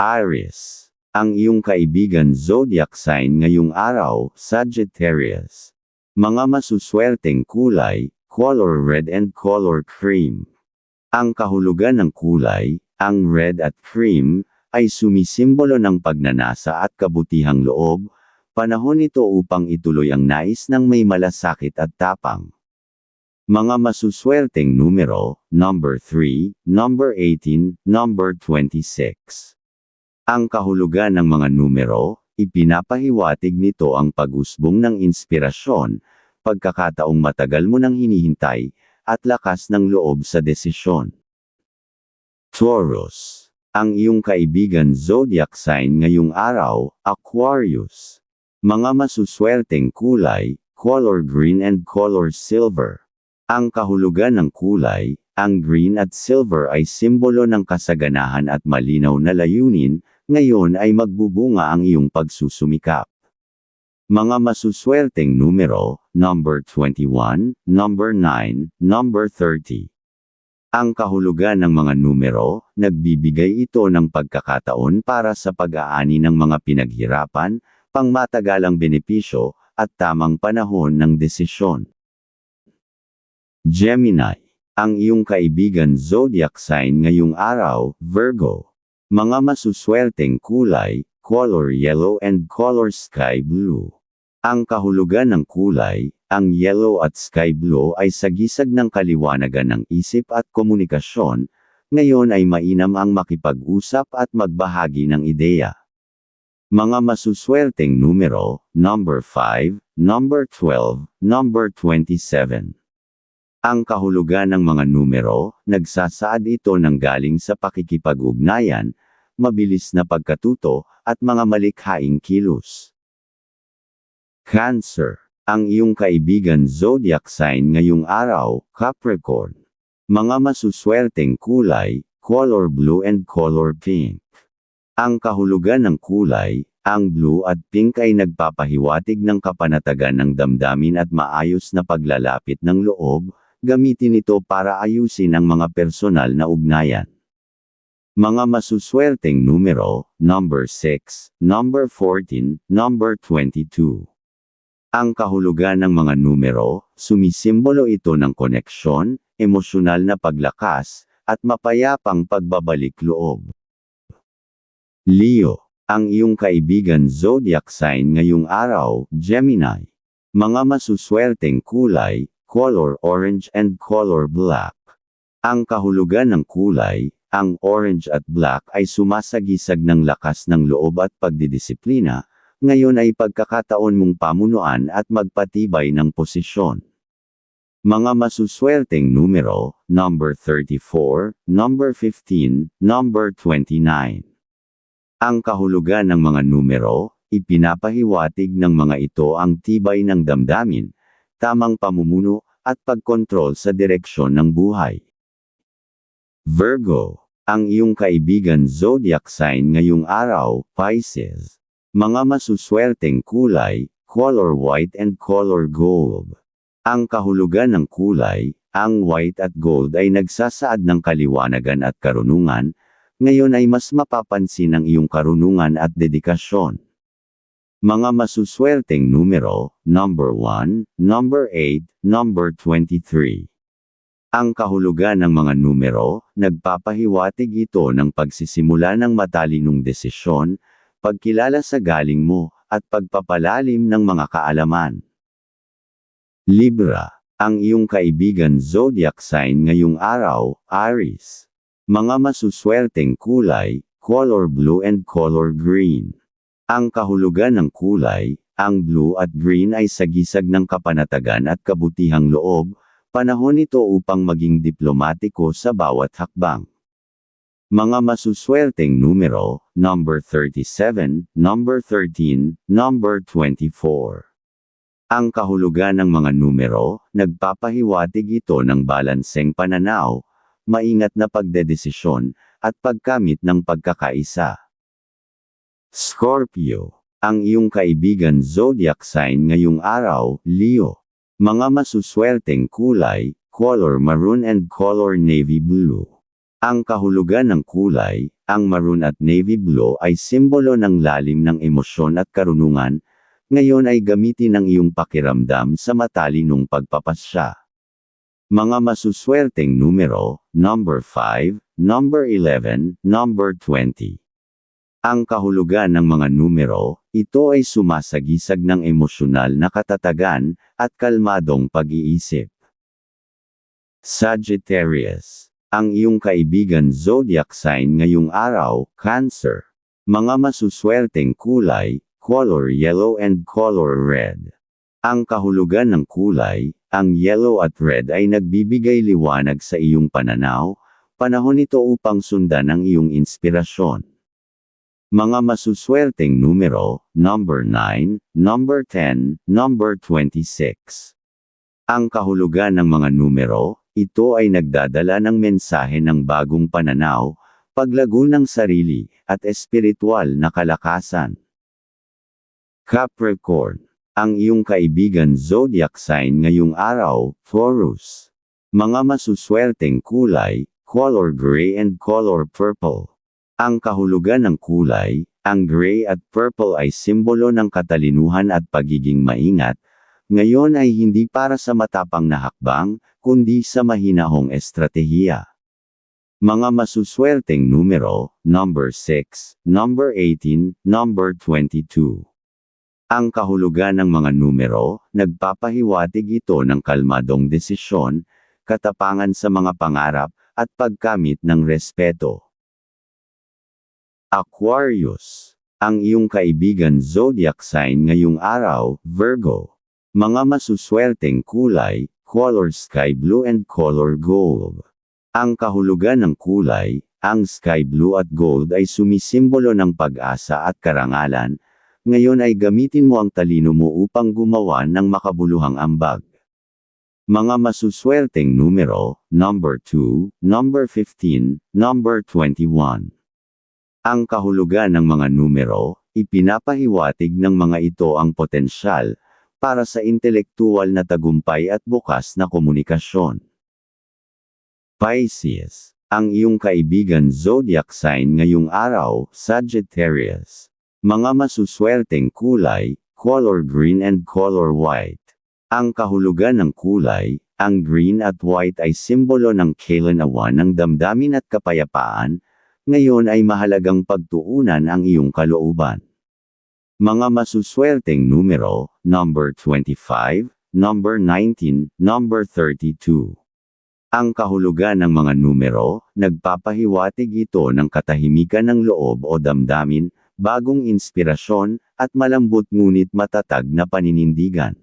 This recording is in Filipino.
Aries. Ang iyong kaibigan zodiac sign ngayong araw, Sagittarius. Mga masuswerteng kulay, color red and color cream. Ang kahulugan ng kulay, ang red at cream, ay sumisimbolo ng pagnanasa at kabutihang loob, panahon ito upang ituloy ang nais ng may malasakit at tapang. Mga masuswerteng numero, number 3, number 18, number 26. Ang kahulugan ng mga numero, ipinapahiwatig nito ang pag-usbong ng inspirasyon, pagkakataong matagal mo nang hinihintay, at lakas ng loob sa desisyon. Taurus. Ang iyong kaibigan zodiac sign ngayong araw, Aquarius. Mga masuswerteng kulay, color green and color silver. Ang kahulugan ng kulay, ang green at silver ay simbolo ng kasaganahan at malinaw na layunin, ngayon ay magbubunga ang iyong pagsusumikap. Mga masuswerteng numero, number 21, number 9, number 30. Ang kahulugan ng mga numero, nagbibigay ito ng pagkakataon para sa pag-aani ng mga pinaghirapan, pangmatagalang benepisyo, at tamang panahon ng desisyon. Gemini. Ang iyong kaibigan zodiac sign ngayong araw, Virgo. Mga masuswerteng kulay, color yellow and color sky blue. Ang kahulugan ng kulay, ang yellow at sky blue ay sagisag ng kaliwanagan ng isip at komunikasyon, ngayon ay mainam ang makipag-usap at magbahagi ng ideya. Mga masuswerteng numero, number 5, number 12, number 27. Ang kahulugan ng mga numero, nagsasaad ito ng galing sa pakikipag-ugnayan, mabilis na pagkatuto, at mga malikhaing kilos. Cancer. Ang iyong kaibigan zodiac sign ngayong araw, Capricorn. Mga masuswerteng kulay, color blue and color pink. Ang kahulugan ng kulay, ang blue at pink ay nagpapahiwatig ng kapanatagan ng damdamin at maayos na paglalapit ng loob, gamitin ito para ayusin ang mga personal na ugnayan. Mga masuswerteng numero, number 6, number 14, number 22. Ang kahulugan ng mga numero, sumisimbolo ito ng koneksyon, emosyonal na paglakas, at mapayapang pagbabalik loob. Leo, ang iyong kaibigan zodiac sign ngayong araw, Gemini. Mga masuswerteng kulay, color orange and color black. Ang kahulugan ng kulay, ang orange at black ay sumasagisag ng lakas ng loob at pagdidisiplina, ngayon ay pagkakataon mong pamunuan at magpatibay ng posisyon. Mga masuswerteng numero, number 34, number 15, number 29. Ang kahulugan ng mga numero, ipinapahiwatig ng mga ito ang tibay ng damdamin, tamang pamumuno, at pagkontrol sa direksyon ng buhay. Virgo, ang iyong kaibigan zodiac sign ngayong araw, Pisces. Mga masuswerteng kulay, color white and color gold. Ang kahulugan ng kulay, ang white at gold ay nagsasaad ng kaliwanagan at karunungan, ngayon ay mas mapapansin ang iyong karunungan at dedikasyon. Mga masuswerteng numero, number 1, number 8, number 23. Ang kahulugan ng mga numero, nagpapahiwatig ito ng pagsisimula ng matalinong desisyon, pagkilala sa galing mo, at pagpapalalim ng mga kaalaman. Libra, ang iyong kaibigan zodiac sign ngayong araw, Aries. Mga masuswerteng kulay, color blue and color green. Ang kahulugan ng kulay, ang blue at green ay sagisag ng kapanatagan at kabutihang loob, panahon ito upang maging diplomatiko sa bawat hakbang. Mga masuswerteng numero, number 37, number 13, number 24. Ang kahulugan ng mga numero, nagpapahiwatig ito ng balanseng pananaw, maingat na pagdedesisyon, at pagkamit ng pagkakaisa. Scorpio. Ang iyong kaibigan zodiac sign ngayong araw, Leo. Mga masuswerteng kulay, color maroon and color navy blue. Ang kahulugan ng kulay, ang maroon at navy blue ay simbolo ng lalim ng emosyon at karunungan, ngayon ay gamitin ang iyong pakiramdam sa matalinong pagpapasya. Mga masuswerteng numero, number 5, number 11, number 20. Ang kahulugan ng mga numero, ito ay sumasagisag ng emosyonal na katatagan, at kalmadong pag-iisip. Sagittarius. Ang iyong kaibigan zodiac sign ngayong araw, Cancer. Mga masuswerteng kulay, color yellow and color red. Ang kahulugan ng kulay, ang yellow at red ay nagbibigay liwanag sa iyong pananaw, panahon ito upang sundan ang iyong inspirasyon. Mga masuswerteng numero, number 9, number 10, number 26. Ang kahulugan ng mga numero, ito ay nagdadala ng mensahe ng bagong pananaw, paglago ng sarili, at espiritual na kalakasan. Capricorn. Ang iyong kaibigan zodiac sign ngayong araw, Taurus. Mga masuswerteng kulay, color gray and color purple. Ang kahulugan ng kulay, ang gray at purple ay simbolo ng katalinuhan at pagiging maingat, ngayon ay hindi para sa matapang na hakbang, kundi sa mahinahong estratehiya. Mga masuswerteng numero, number 6, number 18, number 22. Ang kahulugan ng mga numero, nagpapahiwatig ito ng kalmadong desisyon, katapangan sa mga pangarap, at pagkamit ng respeto. Aquarius. Ang iyong kaibigan zodiac sign ngayong araw, Virgo. Mga masuswerteng kulay, color sky blue and color gold. Ang kahulugan ng kulay, ang sky blue at gold ay sumisimbolo ng pag-asa at karangalan, ngayon ay gamitin mo ang talino mo upang gumawa ng makabuluhang ambag. Mga masuswerteng numero, number 2, number 15, number 21. Ang kahulugan ng mga numero, ipinapahiwatig ng mga ito ang potensyal, para sa intelektual na tagumpay at bukas na komunikasyon. Pisces. Ang iyong kaibigan zodiac sign ngayong araw, Sagittarius. Mga masuswerteng kulay, color green and color white. Ang kahulugan ng kulay, ang green at white ay simbolo ng kailanawan ng damdamin at kapayapaan, ngayon ay mahalagang pagtuunan ang iyong kalooban. Mga masuswerteng numero, number 25, number 19, number 32. Ang kahulugan ng mga numero, nagpapahiwatig ito ng katahimikan ng loob o damdamin, bagong inspirasyon, at malambot ngunit matatag na paninindigan.